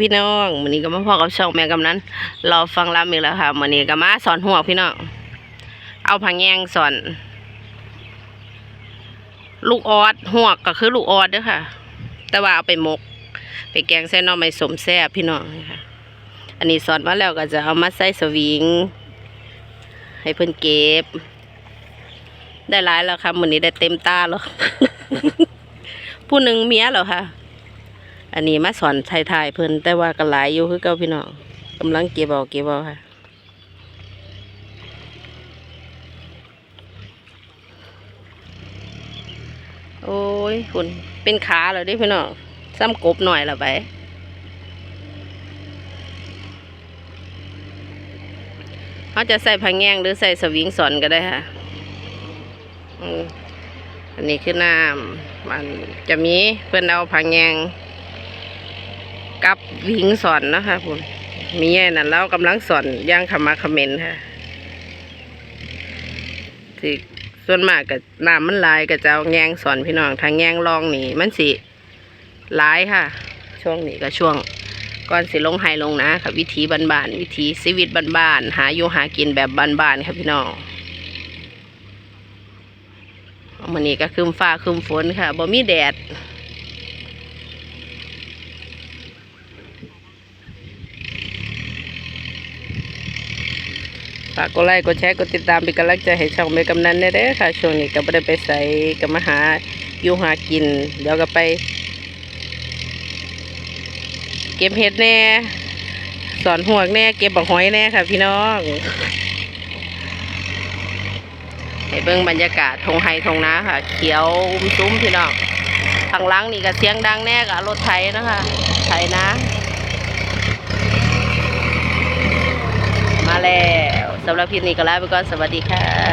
พี่น้องมื้อนี้ก็มาพ่อกับช่องแม่กำนันรอฟังรับอีกแล้วค่ะมื้อนี้ก็มาสอนหัวพี่น้องเอาผังแยงสอน ลูกออดหัวกก็คือลูกออดเด้อค่ะ แต่ว่าเอาไปหมก ไปแกงใส่หน่อไม้สมแซ่บพี่น้องค่ะอันนี้สอนมาแล้วก็จะเอามาใส่สวิง ให้เพิ่อนเก็บ ได้หลายแล้วค่ะมื้อนี้ได้เต็มตาแล้วผู้หนึ่งเมียแล้วค่ะ อันนี้มาสอนไทยๆเพิ่นแต่ว่าก็หลายอยู่คือเก่าพี่น้องกำลังเก็บเอาเก็บเอาค่ะโอ้ยคุณเป็นขาแล้วเดิพี่น้องซ้ำกบหน่อยละไปเขาจะใส่ผังแยงหรือใส่สวิงสอนก็ได้ค่ะอันนี้คือน้ำมันจะมีเพื่อนเอาผังแยง กับวิงสอนนะคะคุณมีแย่นั่นแล้วกำลังสอนย่างขมาคอมเมนค่ะที่ส่วนมากกับน้ำมันลายก็จะเอาแงงสอนพี่น้องทางแงงลองนี่มันสิลายค่ะ ช่วงนี้ก็ช่วงก่อนสิลงไฮลงนะค่ะวิธีบ้านๆวิธีชีวิตบ้านๆหาอยู่หากินแบบบ้านๆค่ะพี่น้องมันนี้ก็คืมฟ้าคืมฝนค่ะบ่มีแดด ฝากกดไลค์กดแชร์กดติดตามเป็นกำลังใจให้ช่องเมกำนันได้เด้อค่ะ ช่วงนี้ก็ไม่ได้ไปใส่ก็มาหาอยู่หากิน เดี๋ยวก็ไป เก็บเห็ดแน่สอนหัวกแน่เก็บบักหอยแน่ค่ะ พี่น้องให้เบิ่งบรรยากาศทงไฮทงนาค่ะ เขียวอุ้มซุ้มพี่น้องทางล้างนี่ก็เสียงดังแน่กับรถไถนะคะไถนะ มาแล้ว สำหรับคลิปนี้ก็ลาไปก่อนสวัสดีค่ะ